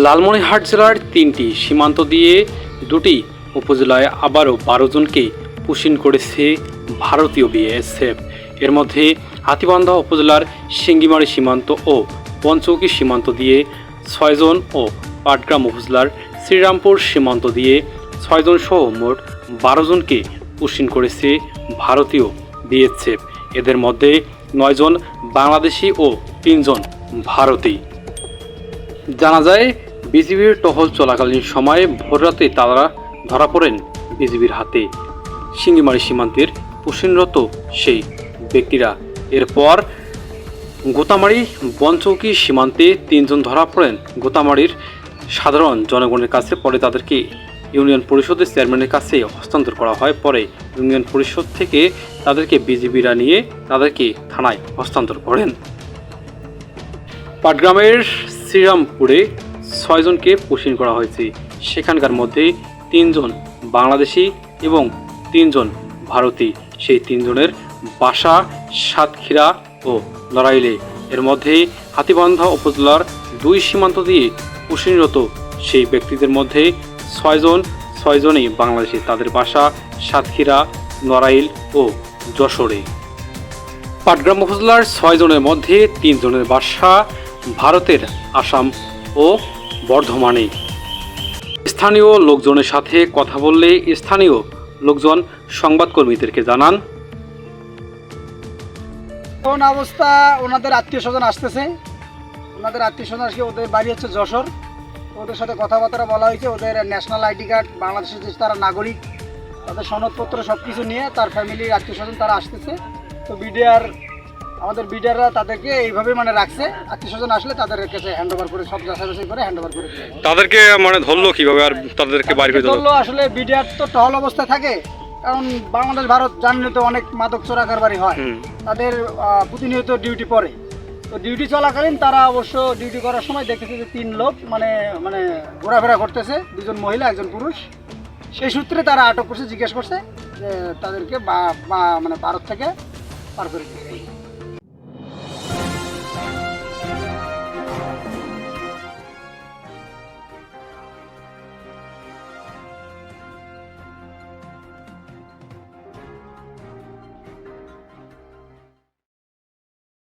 লালমনিরহাট জেলার তিনটি সীমান্ত দিয়ে দুটি উপজেলায় আবারও বারো জনকে পুশিন করেছে ভারতীয় বিএসএফ। এর মধ্যে হাতিবান্ধা উপজেলার সিঙ্গিমারি সীমান্ত ও পঞ্চৌকি সীমান্ত দিয়ে ছয়জন ও পাটগ্রাম উপজেলার শ্রীরামপুর সীমান্ত দিয়ে ছয়জন সহ মোট বারো জনকে পুশিন করেছে ভারতীয় বিএসএফ। এদের মধ্যে নয়জন বাংলাদেশি ও তিনজন ভারতীয় জানা যায়, বিজিবির টহল চলাকালীন সময়ে ভোররাতে তারা ধরা পড়েন বিজিবির হাতে। সিঙ্গিমারি সীমান্তের পুষিনরত সেই ব্যক্তিরা। এরপর গোতামারি বনচৌকি সীমান্তে তিনজন ধরা পড়েন। গোতামারির সাধারণ জনগণের কাছে পরে তাদেরকে ইউনিয়ন পরিষদের চেয়ারম্যানের কাছে হস্তান্তর করা হয়। পরে ইউনিয়ন পরিষদ থেকে তাদেরকে বিজিবিরা নিয়ে তাদেরকে থানায় হস্তান্তর করেন। পাটগ্রামের শ্রীরামপুরে ছয়জনকে পুষিন করা হয়েছে। সেখানকার মধ্যে তিনজন বাংলাদেশি এবং তিনজন ভারতী। সেই তিনজনের বাসা, সাতক্ষীরা ও লড়াইলে এর মধ্যে হাতিবান্ধা উপজেলার দুই সীমান্ত দিয়ে পুষিনরত সেই ব্যক্তিদের মধ্যে ছয়জন, ছয়জনই বাংলাদেশি। তাদের বাসা, সাতক্ষীরা, নড়াইল ও যশোরে। পাটগ্রাম উপজেলার ছয় জনের মধ্যে তিনজনের বাসা ভারতের আসাম ও বর্ধমানে। স্থানীয় লোকজনের সাথে কথা বললে স্থানীয় লোকজন সংবাদকর্মীদেরকে জানান। কোন অবস্থা, ওনাদের আত্মীয় স্বজন আসতেছে। ওনাদের আত্মীয় স্বজন আসলে ওদের বাড়ি হচ্ছে যশোর। ওদের সাথে কথাবার্তা বলা হয়েছে, ওদের ন্যাশনাল আইডি কার্ড বাংলাদেশের যে তারা নাগরিক, তাদের সনদপত্র সব কিছু নিয়ে তার ফ্যামিলির আত্মীয় স্বজন তারা আসতেছে। তো বিডিআর আমাদের বিডিআররা তাদেরকে এইভাবে মানে রাখছে। আত্মীয় স্বজন আসলে তাদের কাছে হ্যান্ড ওভার করে সব যাচাই করে হ্যান্ড ওভার করে তাদেরকে মানে ধরলো কীভাবে আর তাদেরকে বাড়ি ধরলো আসলে বিডিআর তো টহল অবস্থায় থাকে। কারণ বাংলাদেশ ভারত জানলে তো অনেক মাদক চোরা কারবারি হয়। তাদের প্রতিনিয়ত ডিউটি পড়ে। তো ডিউটি চলাকালীন তারা অবশ্য ডিউটি করার সময় দেখেছে যে তিন লোক মানে মানে ঘোরাফেরা করতেছে। দুজন মহিলা একজন পুরুষ। সেই সূত্রে তারা আটক করছে জিজ্ঞেস করছে যে তাদেরকে বা- মানে ভারত থেকে Árvores do Fim.